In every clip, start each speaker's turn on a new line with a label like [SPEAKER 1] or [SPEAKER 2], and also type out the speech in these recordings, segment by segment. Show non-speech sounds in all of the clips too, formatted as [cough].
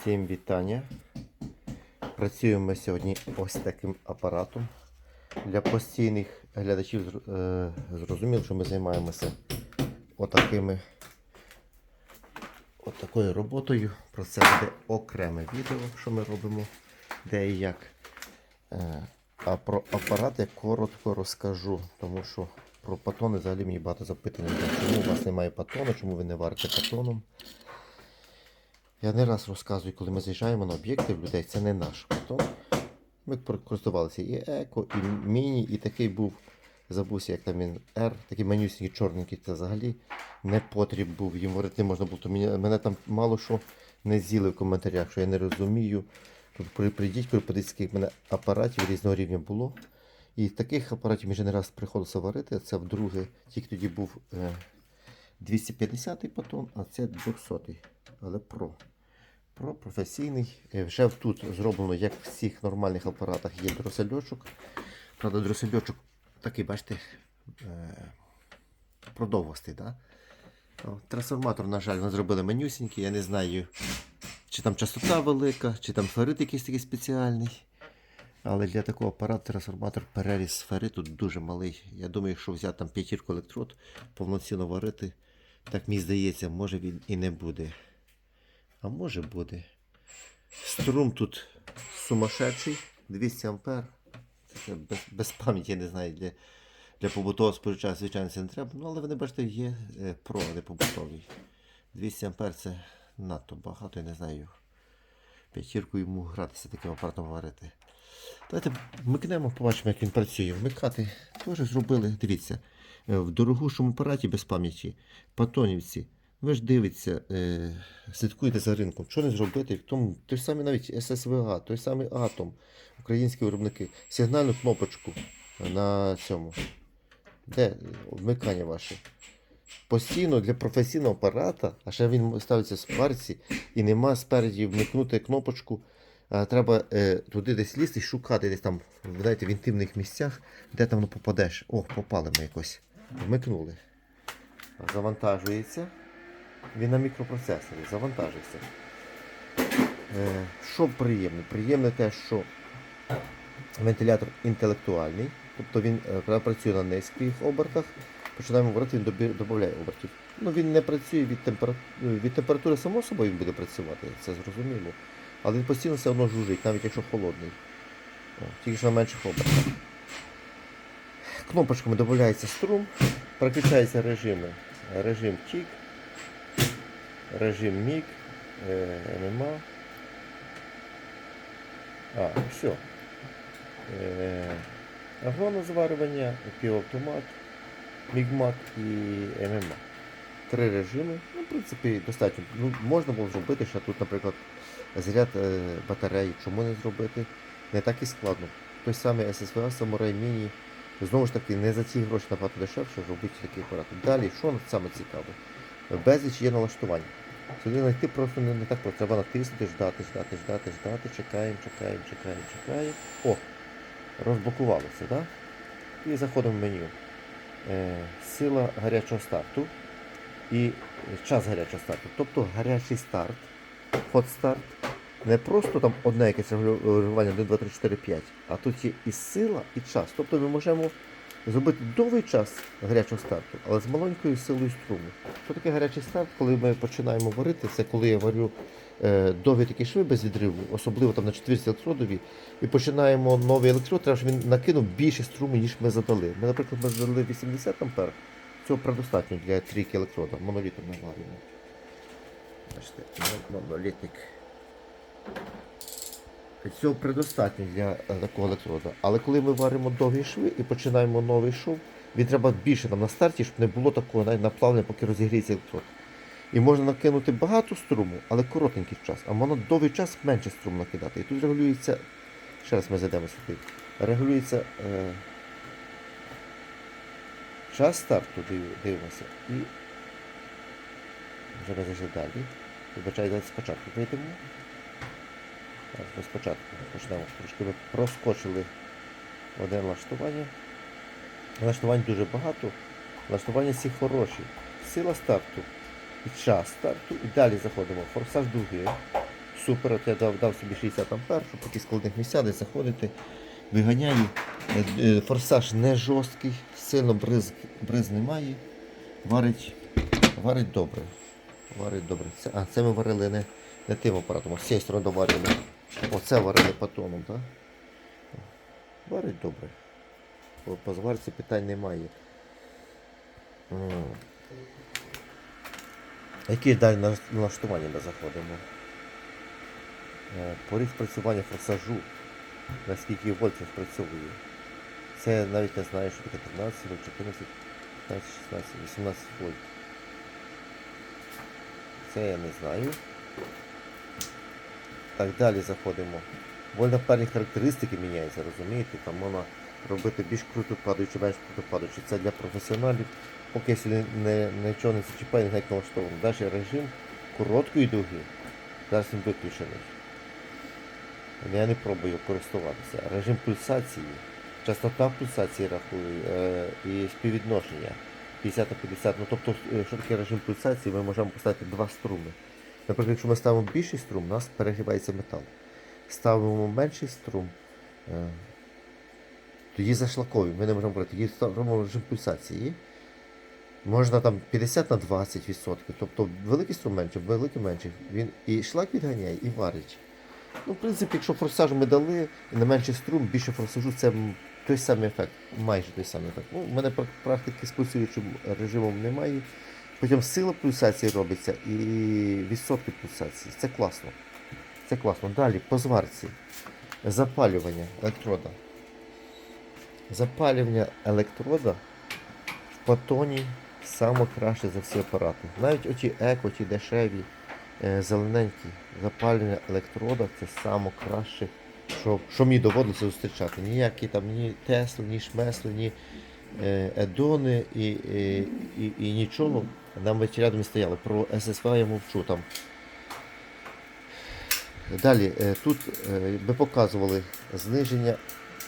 [SPEAKER 1] Всім вітання. Працюємо сьогодні ось таким апаратом. Для постійних глядачів е, зрозуміло, що ми займаємося отакими отакою роботою. Про це буде окреме відео, що ми робимо, де і як. Е, А про апарат я коротко розкажу, тому що про патони взагалі мені багато запитань. Чому у вас немає патону, чому ви не варите патоном? Я не раз розказую, коли ми заїжджаємо на об'єкти в людей, це не наш патон. Ми користувалися і еко, і міні, і такий був, забувся, як там він R, такий манюсінький, чорненький, це взагалі не потріб був. Їм говорити можна було. То мене, мене там мало що не з'їли в коментарях, що я не розумію. Тут прийдіть, подивіться, скільки мене апаратів різного рівня було. І таких апаратів мені вже не раз приходилося варити. Це вдруге, тільки тоді був е, 250-й патон, а це 200-й. Але про. Про професійний. Вже тут зроблено, як в всіх нормальних апаратах, є дросельочок. Правда, дросельочок такий, бачите, е, продовгостий. Да? Трансформатор, на жаль, ми зробили менюсінький. Я не знаю, чи там частота велика, чи там ферит якийсь такий спеціальний. Але для такого апарату трансформатор переріз фериту дуже малий. Я думаю, якщо взяти там п'ятірку електрод, повноцінно варити, так мені здається, може він і не буде. А може буде. Струм тут сумасшедший, 200 ампер. Це без, без пам'яті, не знаю, для, для побутового споживача, звичайно, це не треба. Ну, але не бачите, є е, про, не побутовий. 200 ампер це надто багато, я не знаю. П'ятірку йому гратися таким апаратом варити. Давайте вмикнемо, побачимо, як він працює. Вмикати теж зробили. Дивіться, е, в дорогущому апараті без пам'яті, патонівці. Ви ж дивіться, е, слідкуєте за ринком. Що не зробити? Тому той самий навіть ССВА, той самий Атом, українські виробники, сигнальну кнопочку на цьому. Де вмикання ваше? Постійно для професійного апарата, а ще він ставиться в сварці і нема спереді вмикнути кнопочку. А, треба е, туди десь лізти і шукати десь там, знаєте, в інтимних місцях, де там воно попадеш. О, попали ми якось. Вмикнули. Завантажується. Він на мікропроцесорі завантажився. Е, що приємне? Приємне те, що вентилятор інтелектуальний, тобто він е, працює на низьких обертах, починаємо говорити, він додає обертів. Ну, він не працює від температури, від температури, само собою він буде працювати, це зрозуміло. Але він постійно все одно жужить, навіть якщо холодний. О, тільки що на менших обертах. Кнопочками додається струм, переключаються режими. Режим тік, режим міг, е, ММА. А, все. Е, агронозварювання, півавтомат, мігмат і ММА. Три режими. Ну, в принципі, достатньо. Ну, можна було зробити, ще тут, наприклад, заряд е, батареї. Чому не зробити? Не так і складно. Той самий SSVA Samurai Mini. Знову ж таки, не за ці гроші набагато дешевше зробити такий апарат. Далі, що саме цікаве? Безліч є налаштувань. Сюди знайти просто не, не так просто. Треба натиснути, ждати, ждати, ждати, ждати, чекаємо, чекаємо, чекаємо, чекаємо. О! Розблокувалося, так? І заходимо в меню. Е, сила гарячого старту і час гарячого старту. Тобто гарячий старт, hot старт. Не просто там одне якесь регулювання 1, 2, 3, 4, 5, а тут є і сила, і час. Тобто ми можемо зробити довгий час гарячого старту, але з маленькою силою струму. Що таке гарячий старт, коли ми починаємо варити, це коли я варю е, довгі такі шви без відриву, особливо там на четвірці електродові, і починаємо новий електрод, треба, щоб він накинув більше струму, ніж ми задали. Ми, наприклад, ми задали 80 ампер, цього предостатньо для трійки електрода, монолітом ми варимо. Бачите, монолітник. Цього предостатньо для е, такого електрода. Але коли ми варимо довгі шви і починаємо новий шов, він треба більше там на старті, щоб не було такого навіть наплавлення, поки розігріється електрод. І можна накинути багато струму, але коротенький час, а можна довгий час менше струму накидати. І тут регулюється, ще раз ми зайдемо сюди, регулюється е, час старту, дивимося, і вже ми зайшли далі. Вибачайте, спочатку вийдемо. Спочатку почнемо. Трошки ми проскочили одне налаштування. Налаштувань дуже багато. Налаштування всі хороші. Сила старту і час старту. І далі заходимо. Форсаж дуги. Супер, от я дав, дав собі 60 ампер, щоб такі складних місцях десь заходити. Виганяю. Е, е, Форсаж не жорсткий, сильно бриз, бриз немає. Варить, варить добре. Варить добре. Це, а, це ми варили не, не тим апаратом, а з цієї сторони доварювали. Оце варили патоном, так? Варить добре. По, по зварці питань немає. Які далі налаштування ми заходимо? Е, Поріг спрацювання форсажу. Наскільки вольтів спрацьовує. Це навіть не знаю, що таке 13, 14, 15, 16, 18 вольт. Це я не знаю. Так, далі заходимо. Вольноперні характеристики міняються, розумієте? Там можна робити більш круто падаючи, менш круто падаючи. Це для професіоналів. Поки не, не, нічого не зачіпає, не як налаштовано. Далі режим короткої дуги. Зараз він виключений. Я не пробую користуватися. Режим пульсації, частота пульсації рахую е, і співвідношення 50 на 50. Ну тобто, е, що таке режим пульсації, ми можемо поставити два струми. Наприклад, якщо ми ставимо більший струм, у нас перегрівається метал. Ставимо менший струм, е, тоді зашлаковуємо. Ми не можемо брати, тоді ставимо режим пульсації. Можна там 50 на 20%. Тобто великий струм менше, великий менше. Він і шлак відганяє, і варить. Ну, в принципі, якщо форсаж ми дали на менший струм, більше форсажу, це той самий ефект, майже той самий ефект. Ну, у мене практики з пульсуючим режимом немає. Потім сила пульсації робиться і відсотки пульсації. Це класно. Це класно. Далі по зварці. Запалювання електрода. Запалювання електрода в патоні саме краще за всі апарати. Навіть оті еко, ті дешеві, е, зелененькі запалювання електрода це саме краще, що, що мені доводилося зустрічати. Ніякі там ні Тесли, ні Шмесли, ні Едони і, і, і, і нічого. Нам рядом стояли. Про ССВ я мовчу там. Далі, е, тут е, ми показували зниження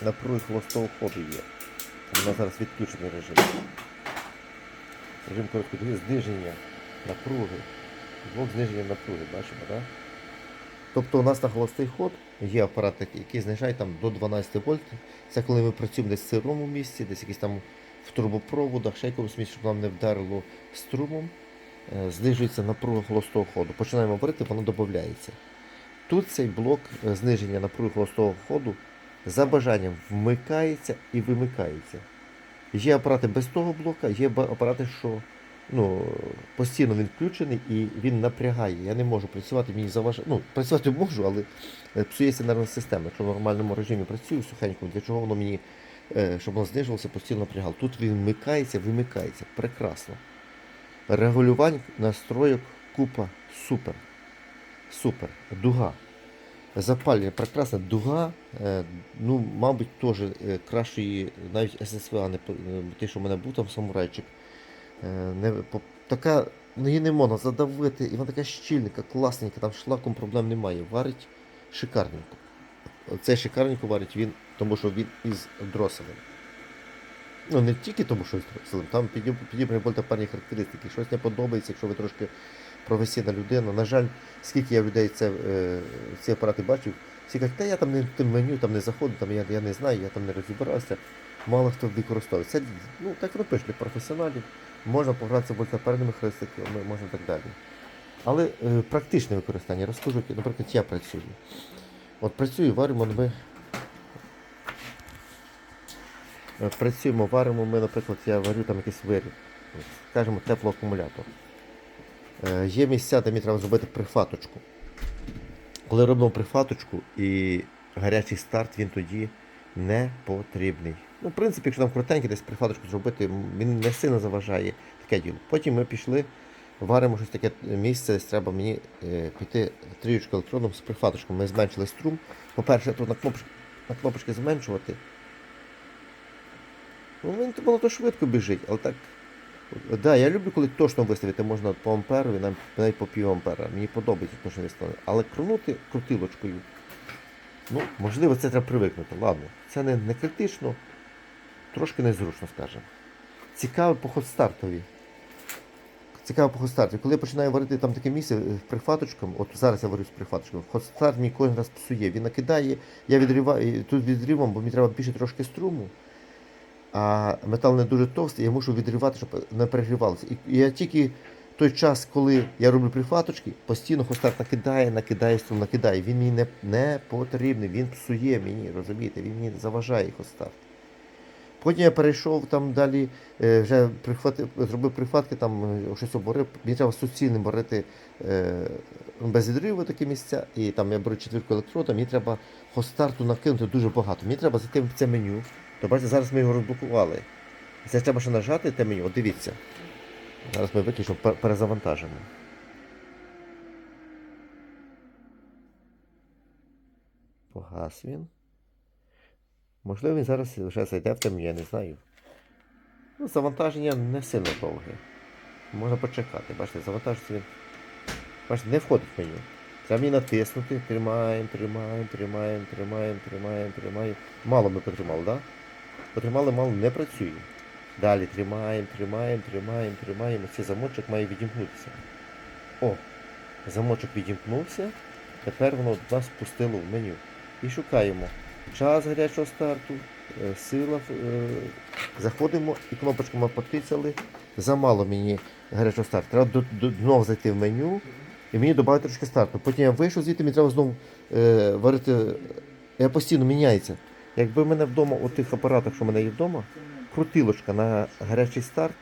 [SPEAKER 1] напруги хвостового ходу є. У нас зараз відключений режим. Режим короткої зниження напруги. Блок зниження напруги, бачимо, так? Тобто у нас на холостий ход є апарат, який знижає там до 12 вольт. Це коли ми працюємо десь в сирому місці, десь якісь там в трубопроводах, ще якомусь місці, щоб нам не вдарило струмом. Е, Знижується напруга холостого ходу. Починаємо варити, воно додається. Тут цей блок е, зниження напруги холостого ходу за бажанням вмикається і вимикається. Є апарати без того блока, є апарати, що ну, постійно він включений і він напрягає. Я не можу працювати, мені заважає. Ну, працювати можу, але е, псується нервна система. Якщо в нормальному режимі працюю сухенько, для чого воно мені, е, щоб воно знижувалося, постійно напрягало. Тут він вмикається, вимикається. Прекрасно. Регулювань настройок купа супер. Супер. Дуга. Запалює прекрасна дуга, е, ну, мабуть, теж кращої, навіть а не те, що в мене був там самурайчик. Е, Не, така, ну, її не можна задавити, і вона така щільненька, класненька, там шлаком проблем немає. Варить шикарненько. Цей шикарненько варить він, тому що він із дроселем. Ну, не тільки тому, що із дроселем, там підіб- підібрані вольтоперні характеристики. Щось не подобається, якщо ви трошки професійна людина. На жаль, скільки я людей це, е, ці апарати бачив, всі кажуть, та я там не тим меню, там не заходив, там я, я не знаю, я там не розібрався. Мало хто використовує. Це ну, так воно пише для професіоналів. Можна погратися вольтоперними характеристиками, можна так далі. Але е, практичне використання, розкажу, наприклад, я працюю. От працюю, варимо ми. е, Працюємо, варимо ми, наприклад, я варю там якийсь виріб, скажімо, теплоакумулятор. Е, Є місця, де мені треба зробити прихваточку. Коли робимо прихваточку і гарячий старт, він тоді не потрібний. Ну, в принципі, якщо там коротенький десь прихваточку зробити, він не сильно заважає таке діло. Потім ми пішли, варимо щось таке місце, десь треба мені е, піти трієчку електроном з прихваточкою. Ми зменшили струм. По-перше, тут на кнопочки, на кнопочки зменшувати. Ну, він воно то швидко біжить, але так. Да, я люблю, коли точно виставити можна по амперу і навіть по пів ампера. Мені подобається точно виставити. Але крутити крутилочкою. Ну, можливо, це треба привикнути. Ладно, це не, не критично, трошки незручно, скажімо. Цікавий поход стартові. цікаво по хостарті. Коли я починаю варити там таке місце е, прихваточком, от зараз я варю з прихваточком, хостарт мені кожен раз псує. Він накидає, я відриваю тут відривом, бо мені треба більше трошки струму. А метал не дуже товстий, я мушу відривати, щоб не перегрівалося. І я тільки той час, коли я роблю прихваточки, постійно хостарт накидає, накидає струм, накидає. Він мені не, не потрібний, він псує мені, розумієте, він мені заважає хостарт. Потім я перейшов там далі, е, вже прихватив, зробив прихватки, там е, щось оборив. Мені треба суцільним борити е, без відриву такі місця. І там я беру четвірку електрода, мені треба хостарту накинути дуже багато. Мені треба зайти в це меню. То бачите, зараз ми його розблокували. Це треба ще нажати те меню. От дивіться. Зараз ми виключимо, пер- перезавантажимо. Погас він. Можливо, він зараз вже зайде в те я не знаю. Ну, завантаження не сильно довге. Можна почекати. Бачите, завантажиться він. Бачите, не входить в меню. Треба мені натиснути. Тримаємо, тримаємо, тримаємо, тримаємо, тримаємо, тримаємо. Мало ми потримали, так? Да? Потримали, мало не працює. Далі тримаємо, тримаємо, тримаємо, тримаємо. Цей замочок має відімкнутися. О, замочок відімкнувся. Тепер воно нас пустило в меню. І шукаємо час гарячого старту, е, сила. е, Заходимо і кнопочку ми потицяли. Замало мені гарячого старту. Треба до, до, знов зайти в меню і мені додати трошки старту. Потім я вийшов звідти, мені треба знову е, варити. Я постійно міняється. Якби в мене вдома у тих апаратах, що в мене є вдома, крутилочка на гарячий старт,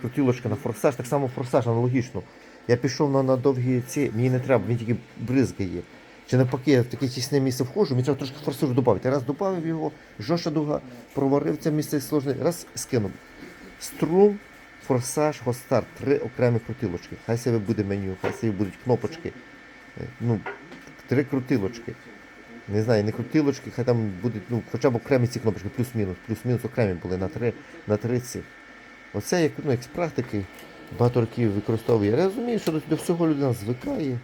[SPEAKER 1] крутилочка на форсаж, так само форсаж аналогічно. Я пішов на, на довгі ці, мені не треба, він тільки бризгає. Чи навпаки, я в таке тісне місце входжу, мені треба трошки форсажу додати. Раз додав його, жорстка дуга, проварив це місце сложне, раз скинув. Струм, форсаж, гостарт, три окремі крутилочки. Хай себе буде меню, хай себе будуть кнопочки. Е, Ну, три крутилочки. Не знаю, не крутилочки, хай там будуть, ну, хоча б окремі ці кнопочки, плюс-мінус, плюс-мінус окремі були на три, на три ці. Оце як, ну, як з практики багато років використовує. Я розумію, що до, до всього людина звикає,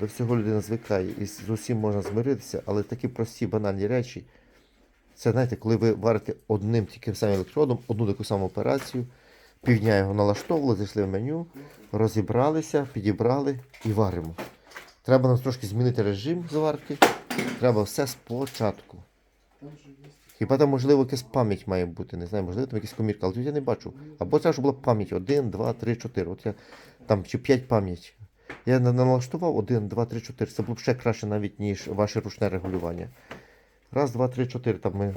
[SPEAKER 1] до всього людина звикає і з усім можна змиритися, але такі прості банальні речі. Це знаєте, коли ви варите одним тільки самим електродом, одну таку саму операцію, півдня його налаштовували, зайшли в меню, розібралися, підібрали і варимо. Треба нам трошки змінити режим зварки. Треба все спочатку. Хіба там, можливо, якась пам'ять має бути, не знаю, можливо, там якась комірка, але тут я не бачу. Або треба, щоб була пам'ять 1, 2, 3, 4. От я там чи 5 пам'ять. Я на- налаштував 1, 2, 3, 4. Це було б ще краще навіть, ніж ваше ручне регулювання. Раз, два, три, чотири. Там ми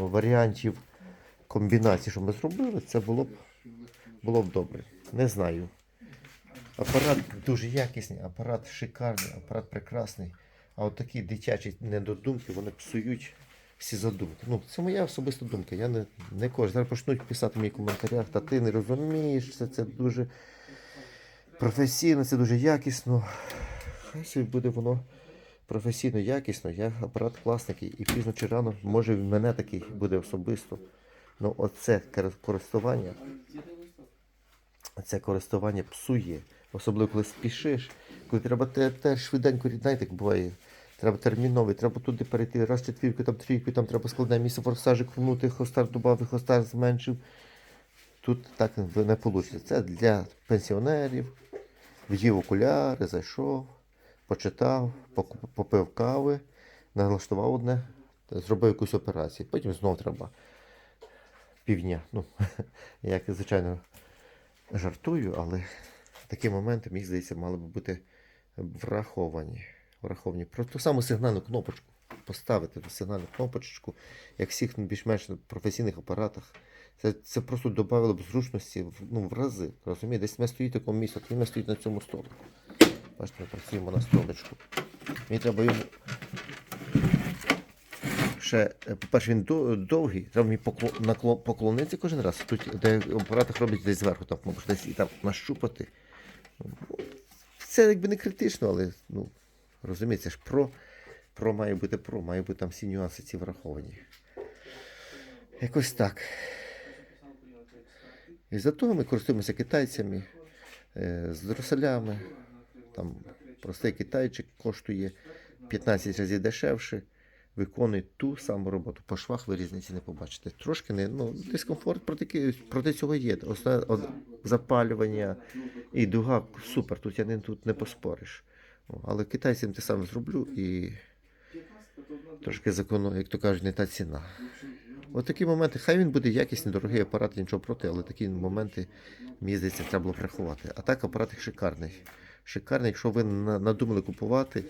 [SPEAKER 1] варіантів комбінацій, що ми зробили, це було б, було б добре. Не знаю. Апарат дуже якісний, апарат шикарний, апарат прекрасний. А от такі дитячі недодумки, вони псують всі задумки. Ну, це моя особиста думка. Я не, не кожен. Зараз почнуть писати в коментарях, та ти не розумієш, це, це дуже професійно, це дуже якісно. Хай собі буде воно професійно, якісно. Я апарат класний і пізно чи рано, може в мене такий буде особисто. Ну, оце користування. Це користування псує. Особливо коли спішиш, коли треба те, те швиденько, знаєте, як буває. Треба терміновий, треба туди перейти, раз четвірку, там трійку, там треба складне місце форсажі крунути, хостар додав, хостар зменшив. Тут так не вийде. Це для пенсіонерів. Вдів окуляри, зайшов, почитав, попив кави, налаштував одне, зробив якусь операцію. Потім знову треба півдня. Ну, [laughs] як звичайно жартую, але такі моменти, мені здається, мали би бути враховані. враховані. Про ту саму сигнальну кнопочку поставити сигнальну кнопочку, як всіх більш-менш професійних апаратах. Це, це просто додавало б зручності ну, в рази. Розумієте, десь ми стоїть в такому місці, він стоїть на цьому столику. Бачите, ми працюємо на столичку. Мені треба йому. Ще, е, по-перше, він довгий, треба мені поклонитися кожен раз. Тут, де апаратах роблять десь зверху, там можеш десь і там нащупати. Це якби не критично, але ну, розумієте, ж про, про має бути про, має бути там всі нюанси ці враховані. Якось так. І за того ми користуємося китайцями, е, з дроселями. Там простий китайчик коштує 15 разів дешевше. виконує ту саму роботу. По швах ви різниці не побачите. Трошки не, ну, дискомфорт проти, проти цього є. Основне запалювання і дуга супер. Тут я не, тут не поспориш. Але китайцям те саме зроблю і трошки закону, як то кажуть, не та ціна. От такі моменти, хай він буде якісний, дорогий апарат, нічого проти, але такі моменти, мені здається, треба було приховати. А так апарат шикарний. Шикарний, якщо ви надумали купувати,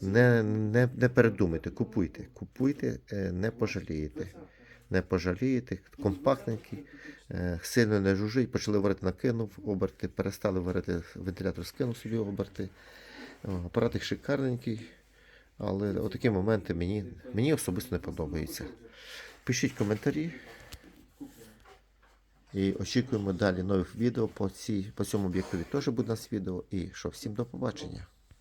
[SPEAKER 1] не, не, не передумайте, купуйте. Купуйте, е, не пожалієте. Не пожалієте, компактненький, е, сильно не жужить, почали варити, накинув оберти, перестали варити, вентилятор скинув собі оберти. О, Апарат їх шикарненький, але отакі моменти мені, мені особисто не подобаються. Пишіть коментарі. І очікуємо далі нових відео по, цій, по цьому об'єктові теж буде у нас відео. І що, всім до побачення.